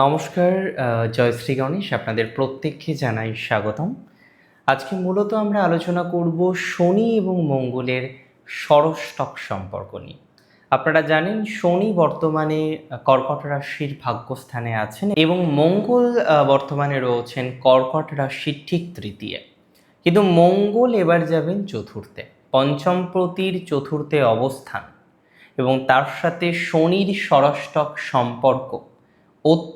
নমস্কার জয়শ্রী গণেশ, আপনাদের প্রত্যেককে জানাই স্বাগতম। আজকে মূলত আমরা আলোচনা করব শনি এবং মঙ্গলের ষড়ষ্টক সম্পর্ক নিয়ে। আপনারা জানেন, শনি বর্তমানে কর্কট রাশির ভাগ্যস্থানে আছেন এবং মঙ্গল বর্তমানে রয়েছেন কর্কট রাশির ঠিক তৃতীয়। কিন্তু মঙ্গল এবার যাবেন চতুর্থে, পঞ্চম প্রতির চতুর্থে অবস্থান এবং তার সাথে শনির ষড়ষ্টক সম্পর্ক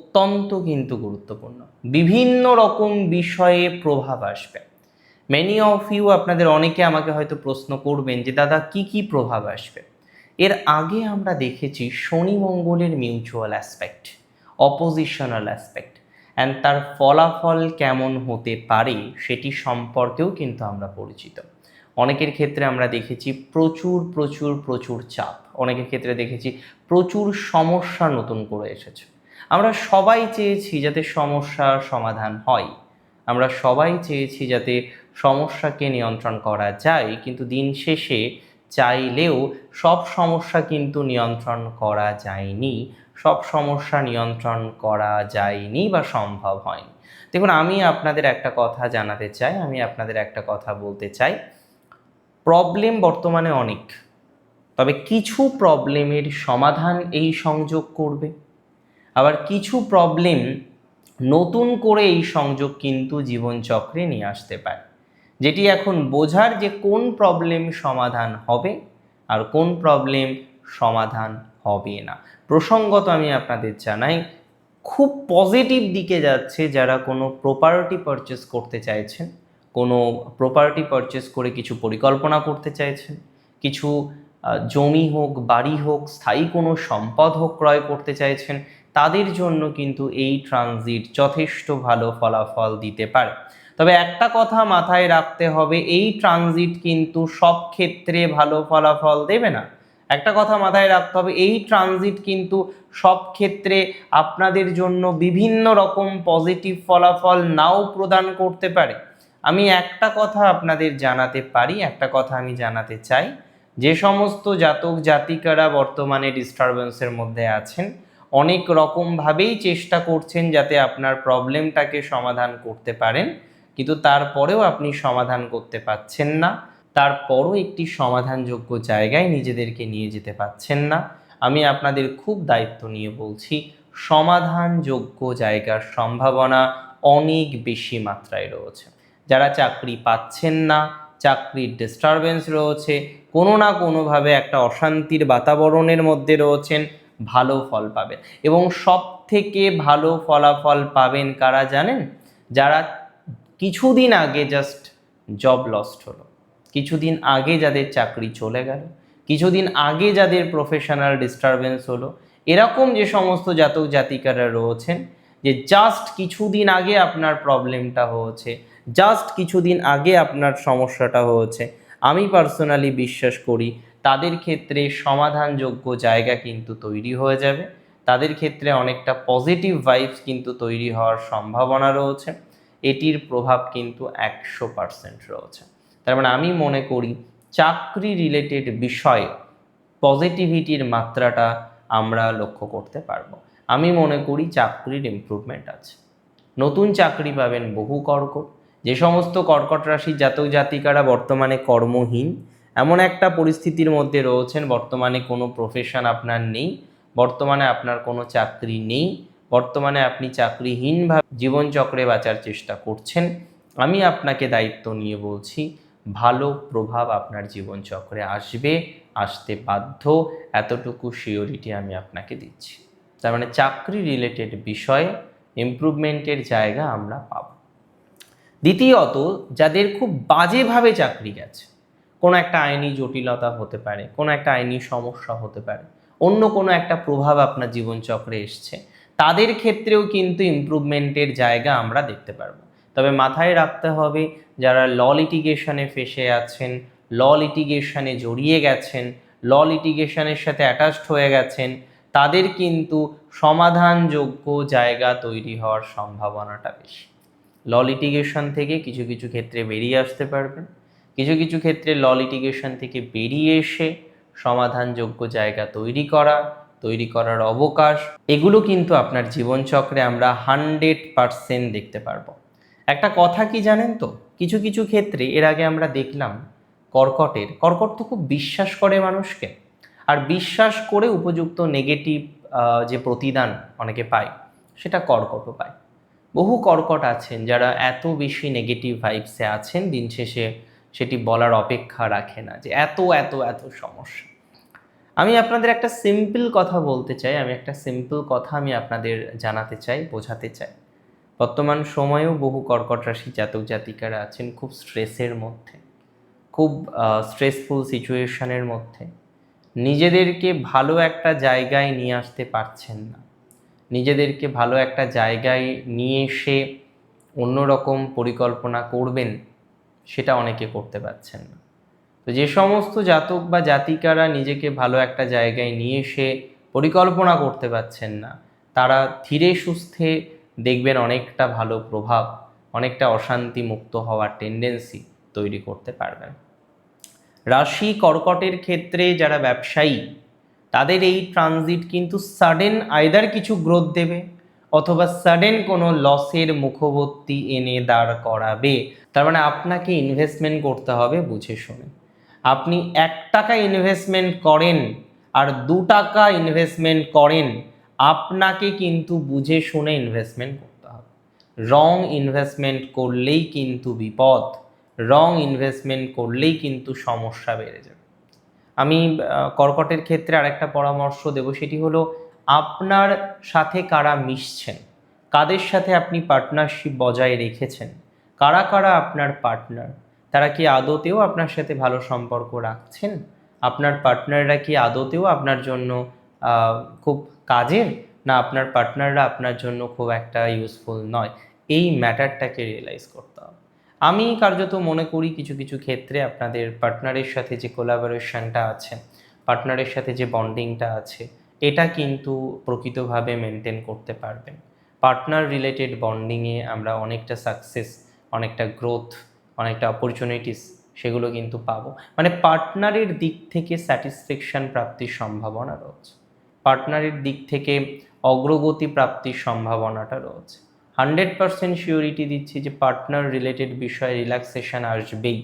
অত্যন্ত কিন্তু গুরুত্বপূর্ণ। বিভিন্ন রকম বিষয়ে প্রভাব আসবে। মেনি অফ ইউ আপনাদের অনেকে আমাকে হয়তো প্রশ্ন করবেন যে, দাদা, কি কি প্রভাব আসবে? এর আগে আমরা দেখেছি শনি মঙ্গলের mutual aspect oppositional aspect and তার ফলাফল কেমন হতে পারে সেটি সম্পর্কেও কিন্তু আমরা পরিচিত। অনেকের ক্ষেত্রে আমরা দেখেছি প্রচুর প্রচুর প্রচুর চাপ। অনেকের ক্ষেত্রে দেখেছি প্রচুর সমস্যা নতুন করে এসেছে। আমরা সবাই চেয়েছি যাতে সমস্যার সমাধান হয়। আমরা সবাই চেয়েছি যাতে সমস্যাকে নিয়ন্ত্রণ করা যায়, কিন্তু দিন শেষে চাইলেও সব সমস্যা কিন্তু নিয়ন্ত্রণ করা যায়নি। সব সমস্যা নিয়ন্ত্রণ করা যায়নি বা সম্ভব হয়নি। দেখুন, আমি আপনাদের একটা কথা জানাতে চাই, আমি আপনাদের একটা কথা বলতে চাই। প্রবলেম বর্তমানে অনেক, তবে কিছু প্রবলেমের সমাধান এই সংযোগ করবে। আবার কিছু প্রবলেম নতুন করে এই সংযোগ কিন্তু জীবনচক্রে নিয়ে আসতে পারে। যেটি এখন বোঝার যে কোন প্রবলেম সমাধান হবে আর কোন প্রবলেম সমাধান হবে না। প্রসঙ্গত আমি আপনাদের জানাই, খুব পজিটিভ দিকে যাচ্ছে যারা কোনো প্রপার্টি পারচেস করতে চাইছেন, কোনো প্রপার্টি পারচেস করে কিছু পরিকল্পনা করতে চাইছেন, কিছু জমি হোক, বাড়ি হোক, স্থায়ী কোনো সম্পদ হোক ক্রয় করতে চাইছেন তাদের জন্য কিন্তু এই ট্রানজিট যথেষ্ট ভালো ফলাফল দিতে পারে। তবে একটা কথা মাথায় রাখতে হবে, এই ট্রানজিট কিন্তু সব ক্ষেত্রে ভালো ফলাফল দেবে না। একটা কথা মাথায় রাখতে হবে, এই ট্রানজিট কিন্তু সব ক্ষেত্রে আপনাদের জন্য বিভিন্ন রকম পজিটিভ ফলাফল নাও প্রদান করতে পারে। আমি একটা কথা আপনাদের জানাতে পারি, একটা কথা আমি জানাতে চাই। যে সমস্ত জাতক জাতিকারা বর্তমানে ডিস্টারবেন্সের মধ্যে আছেন অনেক রকমভাবেই চেষ্টা করছেন যাতে আপনার প্রবলেমটাকে সমাধান করতে পারেন, কিন্তু তারপরেও আপনি সমাধান করতে পারছেন না। তারপরও একটি সমাধানযোগ্য জায়গায় নিজেদেরকে নিয়ে যেতে পারছেন না। আমি আপনাদের খুব দায়িত্ব নিয়ে বলছি, সমাধানযোগ্য জায়গার সম্ভাবনা অনেক বেশি মাত্রায় রয়েছে। যারা চাকরি পাচ্ছেন না, চাকরির ডিস্টারবেন্স রয়েছে, কোনো না কোনোভাবে একটা অশান্তির বাতাবরণের মধ্যে রয়েছেন ভালো ফল পাবেন। এবং সব থেকে ভালো ফলাফল পাবেন কারা জানেন? যারা কিছুদিন আগে জাস্ট জব লস্ট হলো। কিছুদিন আগে যাদের চাকরি চলে গেল। কিছুদিন আগে যাদের প্রফেশনাল ডিস্টারবেন্স হলো। এরকম যে সমস্ত জাতক জাতিকারা রয়েছেন, যে জাস্ট কিছুদিন আগে আপনার প্রবলেমটা হয়েছে জাস্ট কিছুদিন আগে আপনার সমস্যাটা হয়েছে, আমি পার্সোনালি বিশ্বাস করি তাদের ক্ষেত্রে সমাধানযোগ্য জায়গা কিন্তু তৈরি হয়ে যাবে। তাদের ক্ষেত্রে অনেকটা পজিটিভ ভাইবস কিন্তু তৈরি হওয়ার সম্ভাবনা রয়েছে। এটির প্রভাব কিন্তু একশো পার্সেন্ট রয়েছে। তার মানে আমি মনে করি চাকরি রিলেটেড বিষয়ে পজিটিভিটির মাত্রাটা আমরা লক্ষ্য করতে পারব। আমি মনে করি চাকরির ইমপ্রুভমেন্ট আছে। নতুন চাকরি পাবেন বহু কর্কট। যে সমস্ত কর্কট রাশির জাতক জাতিকারা বর্তমানে কর্মহীন এমন একটা পরিস্থিতির মধ্যে রয়েছেন, বর্তমানে কোনো প্রফেশন আপনার নেই, বর্তমানে আপনার কোনো চাকরি নেই, বর্তমানে আপনি চাকরিহীনভাবে জীবনচক্রে বাঁচার চেষ্টা করছেন। আমি আপনাকে দায়িত্ব নিয়ে বলছি, ভালো প্রভাব আপনার জীবনচক্রে আসবে, আসতে বাধ্য, এতটুকু সিওরিটি আমি আপনাকে দিচ্ছি। তার মানে চাকরি রিলেটেড বিষয়ে ইমপ্রুভমেন্টের জায়গা আমরা পাব। দ্বিতীয়ত, যাদের খুব বাজেভাবে চাকরি গেছে কোনো একটা আইনি জটিলতা হতে পারে, কোনো একটা আইনি সমস্যা হতে পারে, অন্য কোনো একটা প্রভাব আপনার জীবনচক্রে এসছে। তাদের ক্ষেত্রেও কিন্তু ইমপ্রুভমেন্টের জায়গা আমরা দেখতে পারব। তবে মাথায় রাখতে হবে, যারা ল লিটিগেশনে ফেসে আছেন, ল লিটিগেশনে জড়িয়ে গেছেন, ল লিটিগেশনের সাথে অ্যাটাচড হয়ে গেছেন, তাদের কিন্তু সমাধানযোগ্য জায়গা তৈরি হওয়ার সম্ভাবনাটা বেশি। ল লিটিগেশন থেকে কিছু কিছু ক্ষেত্রে বেরিয়ে আসতে পারবেন। কিছু কিছু ক্ষেত্রে ল লিটিগেশন থেকে বেরিয়ে এসে সমাধানযোগ্য জায়গা তৈরি করা, তৈরি করার অবকাশ, এগুলো কিন্তু আপনার জীবনচক্রে আমরা হান্ড্রেড পারসেন্ট দেখতে পারব। একটা কথা কি জানেন তো? কিছু কিছু ক্ষেত্রে এর আগে আমরা দেখলাম কর্কটের, কর্কট তো খুব বিশ্বাস করে মানুষকে। আর বিশ্বাস করে উপযুক্ত নেগেটিভ যে প্রতিদান অনেকে পায়, সেটা কর্কটও পায়। বহু কর্কট আছেন যারা এত বেশি নেগেটিভ ভাইবসে আছেন, দিন শেষে সেটি বলার অপেক্ষা রাখে না যে এত এত এত সমস্যা। আমি আপনাদের একটা সিম্পল কথা বলতে চাই, আমি একটা সিম্পল কথা আমি আপনাদের জানাতে চাই, বোঝাতে চাই। বর্তমান সময়েও বহু কর্কট রাশি জাতক জাতিকারা আছেন খুব স্ট্রেসের মধ্যে, খুব স্ট্রেসফুল সিচুয়েশনের মধ্যে। নিজেদেরকে ভালো একটা জায়গায় নিয়ে আসতে পারছেন না। নিজেদেরকে ভালো একটা জায়গায় নিয়ে এসে অন্যরকম পরিকল্পনা করবেন সেটা অনেকে করতে পারছেন না। তো যে সমস্ত জাতক বা জাতিকারা নিজেকে ভালো একটা জায়গায় নিয়ে এসে পরিকল্পনা করতে পারছেন না, তারা ধীরে সুস্থে দেখবেন অনেকটা ভালো প্রভাব, অনেকটা অশান্তি মুক্ত হওয়ার টেন্ডেন্সি তৈরি করতে পারবেন। রাশি কর্কটের ক্ষেত্রে যারা ব্যবসায়ী, তাদের এই ট্রানজিট কিন্তু সাডেন আইদার কিছু গ্রোথ দেবে। অথবা সাডেন কোনো লসের মুখবর্তী এনে দাঁড় করাবে। তার মানে আপনাকে ইনভেস্টমেন্ট করতে হবে, বুঝে শুনে। আপনি এক টাকা ইনভেস্টমেন্ট করেন আর দু টাকা ইনভেস্টমেন্ট করেন, আপনাকে কিন্তু বুঝে শুনে ইনভেস্টমেন্ট করতে হবে। রং ইনভেস্টমেন্ট করলেই কিন্তু বিপদ রং ইনভেস্টমেন্ট করলেই কিন্তু সমস্যা বেড়ে যাবে। আমি কর্কটের ক্ষেত্রে আরেকটা পরামর্শ দেব, সেটি হলো আপনার সাথে কারা মিশছেন? কাদের সাথে আপনি পার্টনারশিপ বজায় রেখেছেন? কারা কারা আপনার পার্টনার তারা কি আদতেও আপনার সাথে ভালো সম্পর্ক রাখছেন? আপনার পার্টনাররা কি আদতেও আপনার জন্য খুব কাজের? না, আপনার পার্টনাররা আপনার জন্য খুব একটা ইউজফুল নয়? এই ম্যাটারটাকে রিয়েলাইজ করতে হবে। আমি কার্যত মনে করি কিছু কিছু ক্ষেত্রে আপনাদের পার্টনারের সাথে যে কোলাবোরেশনটা আছে পার্টনারের সাথে যে বন্ডিংটা আছে এটা কিন্তু প্রকৃতভাবে মেনটেন করতে পারবেন। পার্টনার রিলেটেড বন্ডিংয়ে আমরা অনেকটা সাকসেস অনেকটা গ্রোথ অনেকটা অপরচুনিটিস সেগুলো কিন্তু পাবো। মানে পার্টনারের দিক থেকে স্যাটিসফ্যাকশন প্রাপ্তির সম্ভাবনা রয়েছে। পার্টনারের দিক থেকে অগ্রগতি প্রাপ্তির সম্ভাবনাটা রয়েছে। হান্ড্রেড পার্সেন্ট শিওরিটি দিচ্ছি যে পার্টনার রিলেটেড বিষয়ে রিল্যাক্সেশন আসবেই।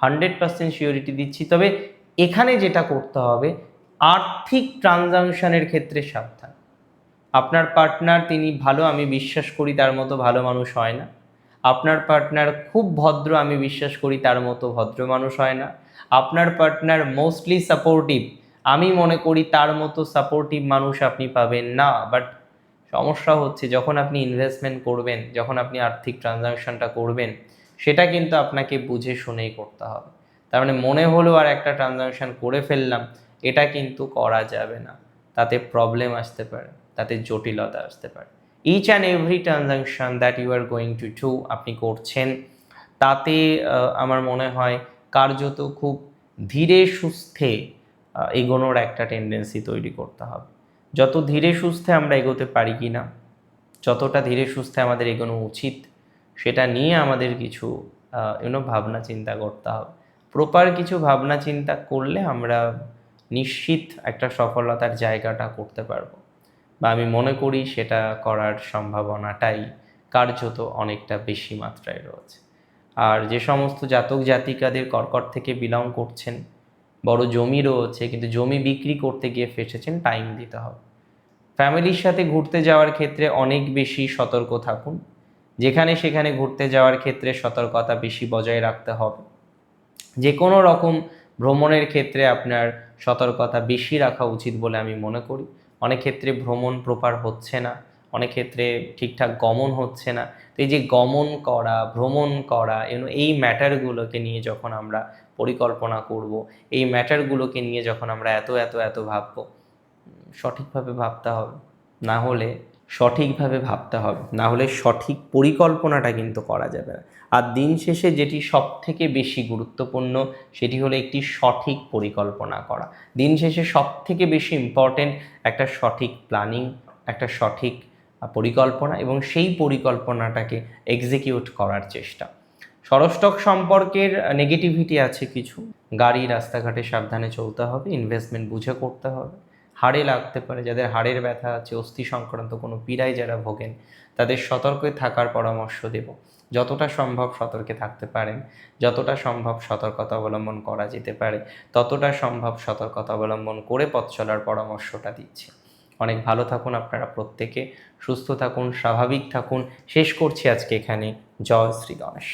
হান্ড্রেড পার্সেন্ট শিওরিটি দিচ্ছি। তবে এখানে যেটা করতে হবে আর্থিক ট্রানজাকশনের ক্ষেত্রে সাবধান। আপনার পার্টনার তিনি ভালো, আমি বিশ্বাস করি তার মতো ভালো মানুষ হয় না। আপনার পার্টনার খুব ভদ্র, আমি বিশ্বাস করি তার মতো ভদ্র মানুষ হয় না। আপনার পার্টনার মোস্টলি সাপোর্টিভ, আমি মনে করি তার মতো সাপোর্টিভ মানুষ আপনি পাবেন না। বাট সমস্যা হচ্ছে, যখন আপনি ইনভেস্টমেন্ট করবেন, যখন আপনি আর্থিক ট্রানজাকশনটা করবেন, সেটা কিন্তু আপনাকে বুঝে শুনেই করতে হবে। তার মানে মনে হলো আর একটা ট্রানজাকশন করে ফেললাম এটা কিন্তু করা যাবে না। তাতে প্রবলেম আসতে পারে, তাতে জটিলতা আসতে পারে। Each and every transaction that you are going to do আপনি করছেন, তাতে আমার মনে হয় কার্যত খুব ধীরে সুস্থে এগোনোর একটা টেন্ডেন্সি তৈরি করতে হবে। যত ধীরে সুস্থে আমরা এগোতে পারি কি না যতটা ধীরে সুস্থে আমাদের এগোনো উচিত, সেটা নিয়ে আমাদের কিছু ইউনো ভাবনা চিন্তা করতে হবে। প্রপার কিছু ভাবনা চিন্তা করলে আমরা নিশ্চিত একটা সফলতার জায়গাটা করতে পারব। বা আমি মনে করি সেটা করার সম্ভাবনাটাই কার্যত অনেকটা বেশি মাত্রায় রয়েছে। আর যে সমস্ত জাতক জাতিকাদের কর্কট থেকে বিলং করছেন, বড় জমি রয়েছে, কিন্তু জমি বিক্রি করতে গিয়ে ফেসেছেন টাইম দিতে হবে। ফ্যামিলির সাথে ঘুরতে যাওয়ার ক্ষেত্রে অনেক বেশি সতর্ক থাকুন। যেখানে সেখানে ঘুরতে যাওয়ার ক্ষেত্রে সতর্কতা বেশি বজায় রাখতে হবে। যে কোনো রকম ভ্রমণের ক্ষেত্রে আপনার সতর্কতা বেশি রাখা উচিত বলে আমি মনে করি। অনেক ক্ষেত্রে ভ্রমণ প্রপার হচ্ছে না, অনেক ক্ষেত্রে ঠিকঠাক গমন হচ্ছে না। তো এই যে গমন করা, ভ্রমণ করা এনো এই ম্যাটারগুলোকে নিয়ে যখন আমরা পরিকল্পনা করব, এই ম্যাটারগুলোকে নিয়ে যখন আমরা এত এত এত ভাববো সঠিকভাবে ভাবতে হবে। না হলে সঠিকভাবে ভাবতে হবে। না হলে সঠিক পরিকল্পনাটা কিন্তু করা যাবে না। আর দিন শেষে যেটি সব থেকে বেশি গুরুত্বপূর্ণ, সেটি হলো একটি সঠিক পরিকল্পনা করা। দিন শেষে সব থেকে বেশি ইম্পর্টেন্ট একটা সঠিক প্ল্যানিং একটা সঠিক পরিকল্পনা এবং সেই পরিকল্পনাটাকে এক্সিকিউট করার চেষ্টা। সরস্টক সম্পর্কের নেগেটিভিটি আছে কিছু। গাড়ি রাস্তাঘাটে সাবধানে চলতে হবে ইনভেস্টমেন্ট বুঝে করতে হবে। হাড়ে লাগতে পারে, যাদের হাড়ের ব্যথা আছে, অস্থি সংক্রান্ত কোনো পীড়ায় যারা ভোগেন, তাদের সতর্কে থাকার পরামর্শ দেব। যতটা সম্ভব সতর্কে থাকতে পারেন, যতটা সম্ভব সতর্কতা অবলম্বন করা যেতে পারে, ততটা সম্ভব সতর্কতা অবলম্বন করে পথ চলার পরামর্শটা দিচ্ছি। অনেক ভালো থাকুন আপনারা প্রত্যেকে, সুস্থ থাকুন, স্বাভাবিক থাকুন। শেষ করছি আজকে এখানে। জয় শ্রী গণেশ।